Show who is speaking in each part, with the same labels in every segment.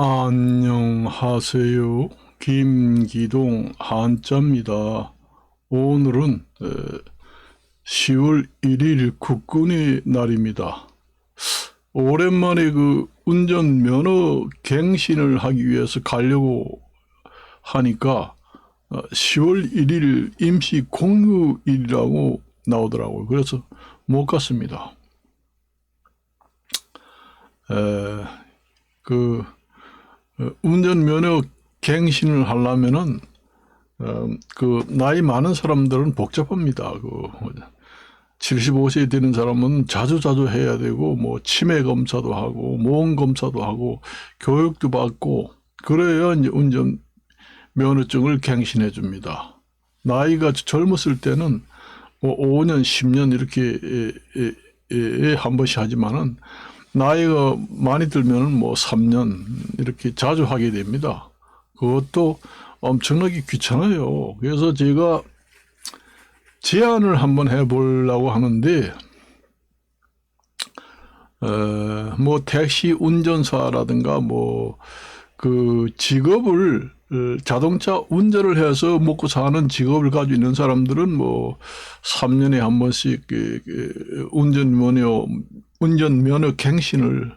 Speaker 1: 안녕하세요. 김기동 한자입니다. 오늘은 에, 10월 1일 국군의 날입니다. 오랜만에 그 운전 면허 갱신을 하기 위해서 가려고 하니까 어, 10월 1일 임시 공휴일이라고 나오더라고요. 그래서 못 갔습니다. 에, 그 어, 운전면허 갱신을 하려면은 어, 그 나이 많은 사람들은 복잡합니다. 그 75세 되는 사람은 자주 자주 해야 되고 뭐 치매 검사도 하고 모험 검사도 하고 교육도 받고 그래야 이제 운전 면허증을 갱신해 줍니다. 나이가 젊었을 때는 뭐 5년, 10년 이렇게 에, 에, 에, 한 번씩 하지만은 나이가 많이 들면은 뭐 3년 이렇게 자주 하게 됩니다. 그것도 엄청나게 귀찮아요. 그래서 제가 제안을 한번 해보려고 하는데, 어, 뭐 택시 운전사라든가 뭐 그 직업을 어, 자동차 운전을 해서 먹고 사는 직업을 가지고 있는 사람들은 뭐 3년에 한 번씩 그, 그 운전 면허 운전 면허 갱신을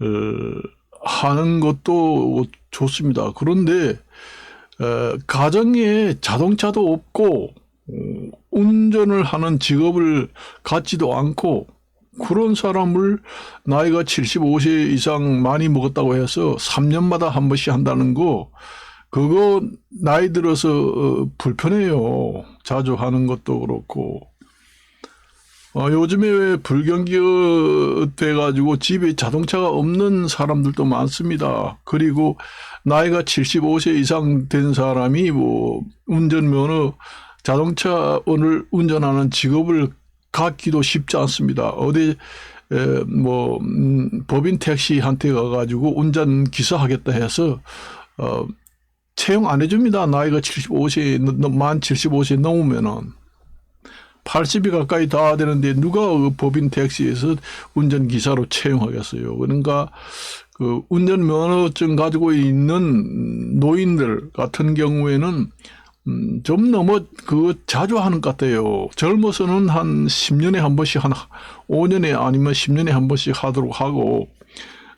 Speaker 1: 어, 하는 것도 좋습니다. 그런데 어, 가정에 자동차도 없고 어, 운전을 하는 직업을 갖지도 않고 그런 사람을 나이가 75세 이상 많이 먹었다고 해서 3년마다 한 번씩 한다는 거 그거 나이 들어서 어, 불편해요. 자주 하는 것도 그렇고 어, 요즘에 왜 불경기 돼가지고 집에 자동차가 없는 사람들도 많습니다. 그리고 나이가 75세 이상 된 사람이 뭐 운전면허 자동차를 운전하는 직업을 갖기도 쉽지 않습니다. 어디 에, 뭐 음, 법인 택시한테 가가지고 운전 기사 하겠다 해서 어, 채용 안 해줍니다. 나이가 75세 만 75세 넘으면은 80이 가까이 다 되는데 누가 그 법인 택시에서 운전 기사로 채용하겠어요. 그러니까 그 운전 면허증 가지고 있는 노인들 같은 경우에는 음, 좀 너무 그 자주 하는 것 같아요. 젊어서는 한 10년에 한 번씩 한 5년에 아니면 10년에 한 번씩 하도록 하고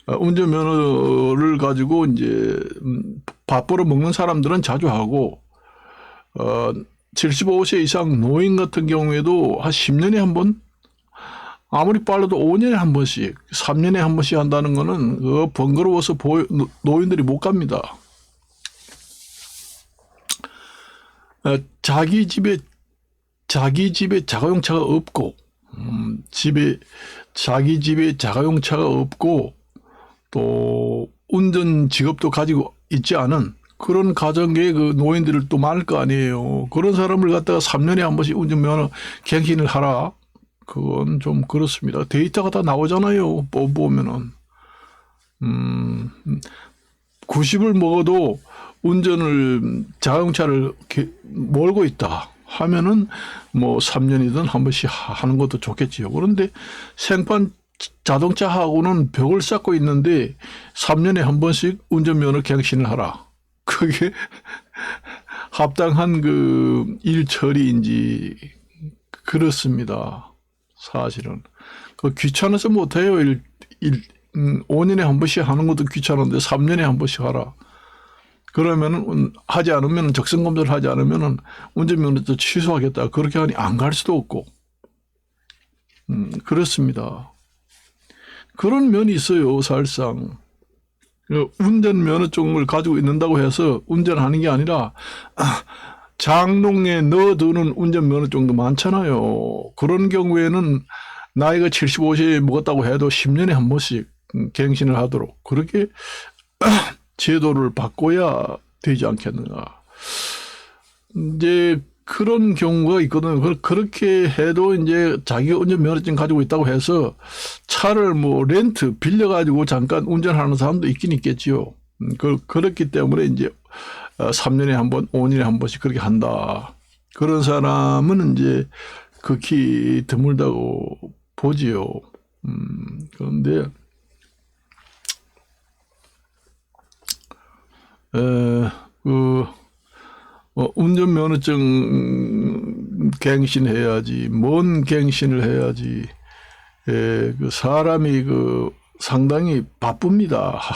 Speaker 1: 어, 운전면허를 가지고 이제 음, 밥 벌어 먹는 사람들은 자주 하고 어 75세 이상 노인 같은 경우에도 한 10년에 한 번, 아무리 빨라도 5년에 한 번씩, 3년에 한 번씩 한다는 거는 그 번거로워서 보, 노인들이 못 갑니다. 어, 자기 집에 자기 집에 자가용차가 없고 음, 집에 자기 집에 자가용차가 없고 또 운전 직업도 가지고 있지 않은 그런 가정계 그 노인들을 또 많을 거 아니에요. 그런 사람을 갖다가 3년에 한 번씩 운전면허 갱신을 하라. 그건 좀 그렇습니다. 데이터가 다 나오잖아요. 뽑보면은 음, 90을 먹어도 운전을 자동차를 몰고 있다 하면은 뭐 3년이든 한 번씩 하는 것도 좋겠지요. 그런데 생판 자동차하고는 벽을 쌓고 있는데 3년에 한 번씩 운전면허 갱신을 하라. 그게 합당한 그 일 처리인지 그렇습니다. 사실은 그 귀찮아서 못해요. 일, 일 음, 5년에 한 번씩 하는 것도 귀찮은데 3년에 한 번씩 하라. 그러면은 하지 않으면 적성 검사를 하지 않으면은 운전면허도 취소하겠다. 그렇게 하니 안 갈 수도 없고. 음, 그렇습니다. 그런 면이 있어요, 사실상. 그 운전 면허증을 가지고 있는다고 해서 운전하는 게 아니라 장롱에 넣어두는 운전 면허증도 많잖아요. 그런 경우에는 나이가 75세 먹었다고 해도 10년에 한 번씩 갱신을 하도록 그렇게 제도를 바꿔야 되지 않겠는가. 이제 그런 경우가 있거든요. 그렇게 해도 이제 자기 운전 면허증 가지고 있다고 해서 차를 뭐 렌트 빌려가지고 잠깐 운전하는 사람도 있긴 있겠지요. 음, 그, 그렇기 때문에 이제 3년에 어, 한 번, 5년에 한 번씩 그렇게 한다. 그런 사람은 이제 극히 드물다고 보지요. 음, 그런데 에, 운전면허증 갱신해야지, 뭔 갱신을 해야지. 에, 그 사람이 그 상당히 바쁩니다. 하,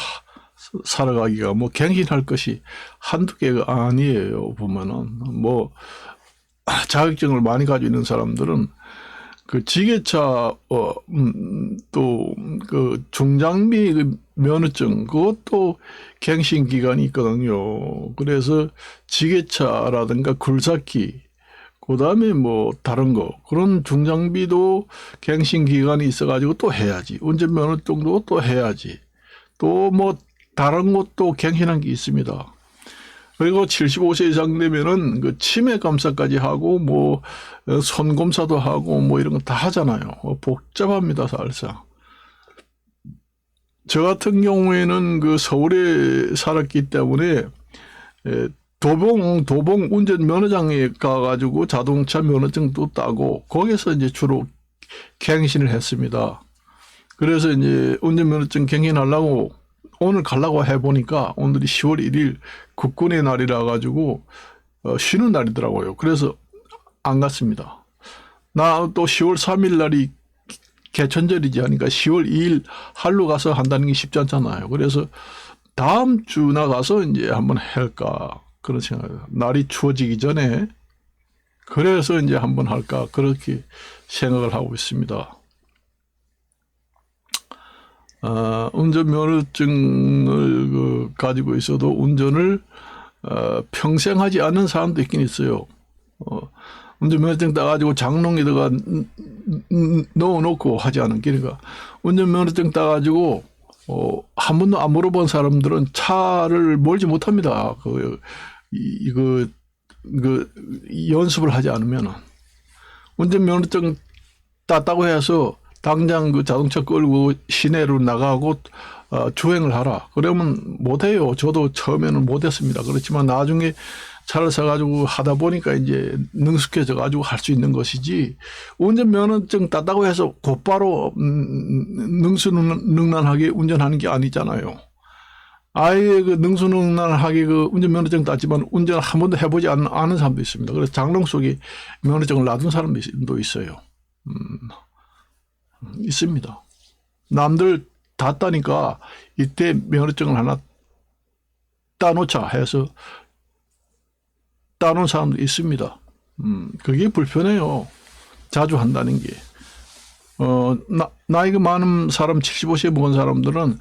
Speaker 1: 살아가기가 뭐 갱신할 것이 한두 개가 아니에요. 보면은 뭐 자격증을 많이 가지고 있는 사람들은 그 지게차 어또그 중장비 그 면허증 그것도 갱신 기간이 있거든요. 그래서 지게차라든가 굴삭기 그다음에 뭐 다른 거 그런 중장비도 갱신 기간이 있어가지고 또 해야지 운전 면허증도 또 해야지 또 뭐 다른 것도 갱신한 게 있습니다. 그리고 75세 이상 되면은 그 치매 검사까지 하고 뭐 손 검사도 하고 뭐 이런 거 다 하잖아요. 어, 복잡합니다, 사실상. 저 같은 경우에는 그 서울에 살았기 때문에 에, 도봉 도봉 운전 면허장에 가가지고 자동차 면허증도 따고 거기서 이제 주로 갱신을 했습니다. 그래서 이제 운전 면허증 갱신하려고 오늘 가려고 해보니까 오늘이 10월 1일 국군의 날이라 가지고 어, 쉬는 날이더라고요. 그래서 안 갔습니다. 나 또 10월 3일 날이 개천절이지 하니까 10월 2일 할로 가서 한다는 게 쉽지 않잖아요. 그래서 다음 주 나 가서 이제 한번 할까 그런 생각. 날이 추워지기 전에 그래서 이제 한번 할까 그렇게 생각을 하고 있습니다. 어, 운전면허증을 그 가지고 있어도 운전을 어, 평생 하지 않는 사람도 있긴 있어요. 어, 운전면허증 따가지고 장롱에다가 넣어놓고 하지 않은 게니까 운전면허증 따가지고 어, 한 번도 안 물어본 사람들은 차를 몰지 못합니다. 그, 이- 이거, 그, 연습을 하지 않으면은. 운전면허증 땄다고 해서 당장 그 자동차 끌고 시내로 나가고 어, 주행을 하라. 그러면 못해요. 저도 처음에는 못했습니다. 그렇지만 나중에 차를 사가지고 하다 보니까 이제 능숙해져 가지고 할 수 있는 것이지 운전면허증 땄다고 해서 곧바로 음, 능수능란하게 운전하는 게 아니잖아요. 아예 그 능수능란하게 그 운전면허증 땄지만 운전을 한 번도 해보지 않, 않은 사람도 있습니다. 그래서 장롱 속에 면허증을 놔둔 사람도 있- 있어요. 있습니다. 남들 다 따니까 이때 면허증을 하나 따놓자 해서 따놓은 사람도 있습니다. 음, 그게 불편해요. 자주 한다는 게. 어, 나, 나이가 많은 사람, 75세 먹은 사람들은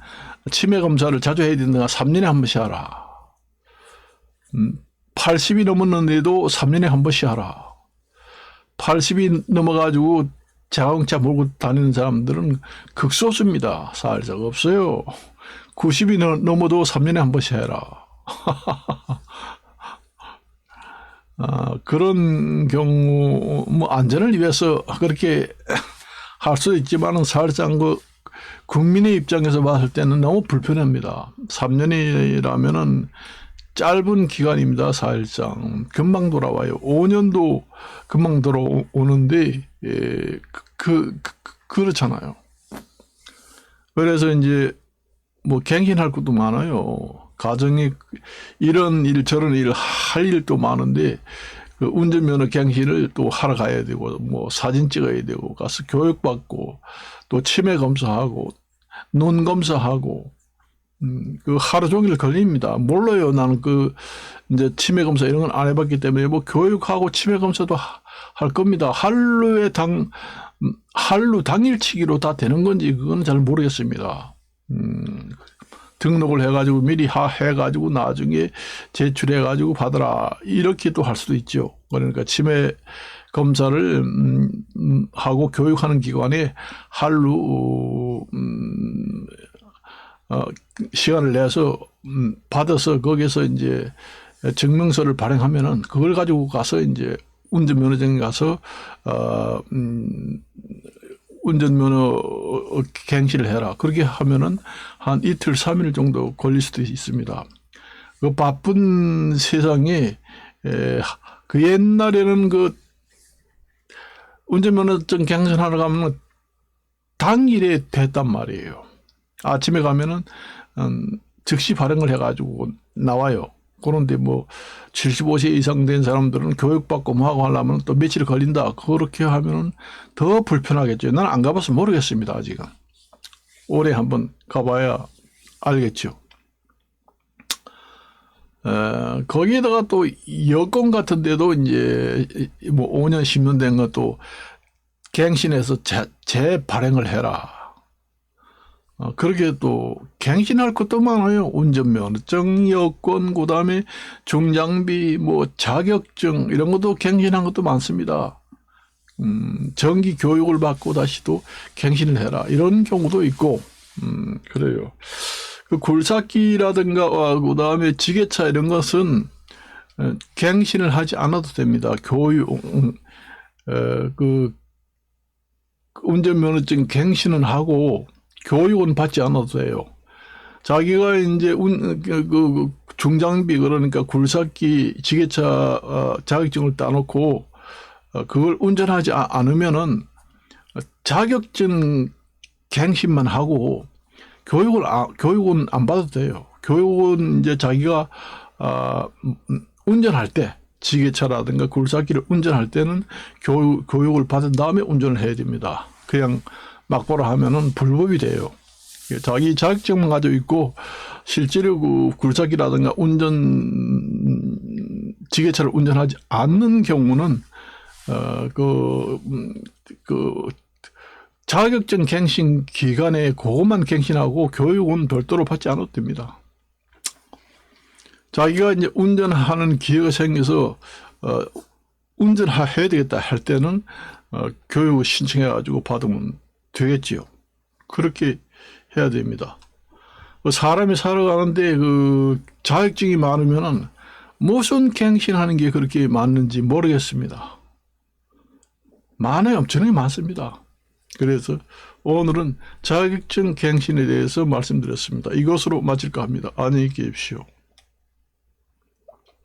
Speaker 1: 치매 검사를 자주 해야 된다. 3년에 한 번씩 하라. 음, 80이 넘었는데도 3년에 한 번씩 하라. 80이 넘어가지고 자동차 몰고 다니는 사람들은 극소수입니다. 살짝 없어요. 90이 넘어도 3년에 한 번씩 해라. 아, 그런 경우, 뭐, 안전을 위해서 그렇게 할 수 있지만은 사실상 그 국민의 입장에서 봤을 때는 너무 불편합니다. 3년이라면은 짧은 기간입니다. 사실상 금방 돌아와요. 5년도 금방 돌아오는데 예, 그, 그, 그 그 렇잖아요. 그래서 이제 뭐 갱신할 것도 많아요. 가정에 이런 일 저런 일 할 일도 많은데 그 운전면허 갱신을 또 하러 가야 되고 뭐 사진 찍어야 되고 가서 교육받고 또 치매 검사하고 눈 검사하고 음, 그 하루 종일 걸립니다. 몰라요. 나는 그 이제 치매 검사 이런 건 안 해봤기 때문에 뭐 교육하고 치매 검사도 하- 할 겁니다. 할루에 당 음, 할루 당일치기로 다 되는 건지 그건 잘 모르겠습니다. 음, 등록을 해가지고 미리 하, 해가지고 나중에 제출해가지고 받아라 이렇게 또 할 수도 있죠. 그러니까 치매 검사를 음, 음, 하고 교육하는 기관에 할루 음, 어, 시간을 내서 음, 받아서 거기서 이제 증명서를 발행하면은 그걸 가지고 가서 이제 운전면허증 가서 어, 음, 운전면허 갱신을 해라. 그렇게 하면은 한 이틀, 삼일 정도 걸릴 수도 있습니다. 그 바쁜 세상에 에, 그 옛날에는 그 운전면허증 갱신하러 가면 당일에 됐단 말이에요. 아침에 가면은 음, 즉시 발행을 해가지고 나와요. 그런데 뭐 75세 이상 된 사람들은 교육받고 뭐 하고 하려면 또 며칠 걸린다. 그렇게 하면은 더 불편하겠죠. 나는 안 가봐서 모르겠습니다. 아직은. 올해 한번 가봐야 알겠죠. 어, 거기에다가 또 여권 같은 데도 이제 뭐 5년 10년 된 것도 갱신해서 재, 재발행을 해라. 어, 그렇게 또 갱신할 것도 많아요. 운전면허증, 여권, 그 다음에 중장비, 뭐 자격증 이런 것도 갱신한 것도 많습니다. 음, 정기 교육을 받고 다시 또 갱신을 해라. 이런 경우도 있고, 음, 그래요. 그 굴삭기라든가, 어, 그 다음에 지게차 이런 것은 어, 갱신을 하지 않아도 됩니다. 교육, 음, 어, 그, 운전면허증 갱신은 하고, 교육은 받지 않아도 돼요. 자기가 이제 운, 그, 그 중장비 그러니까 굴삭기 지게차 어, 자격증을 따놓고 어, 그걸 운전하지 아- 않으면은 자격증 갱신만 하고 교육을 아, 교육은 안 받아도 돼요. 교육은 이제 자기가 아, 음, 운전할 때 지게차라든가 굴삭기를 운전할 때는 교육, 교육을 받은 다음에 운전을 해야 됩니다. 그냥 막보라 하면은 불법이 돼요. 자기 자격증만 가지고 있고 실제로 그 굴삭기라든가 운전 지게차를 운전하지 않는 경우는 어그그 그 자격증 갱신 기간에 그것만 갱신하고 교육은 별도로 받지 않아도 됩니다. 자기가 이제 운전하는 기회가 생겨서 어 운전해야 되겠다 할 때는 어 교육을 신청해 가지고 받으면 되겠지요. 그렇게 해야 됩니다. 그 사람이 살아가는데 그 자격증이 많으면은 무슨 갱신하는 게 그렇게 많은지 모르겠습니다. 많아요. 엄청나게 많습니다. 그래서 오늘은 자격증 갱신에 대해서 말씀드렸습니다. 이것으로 마칠까 합니다. 안녕히 계십시오.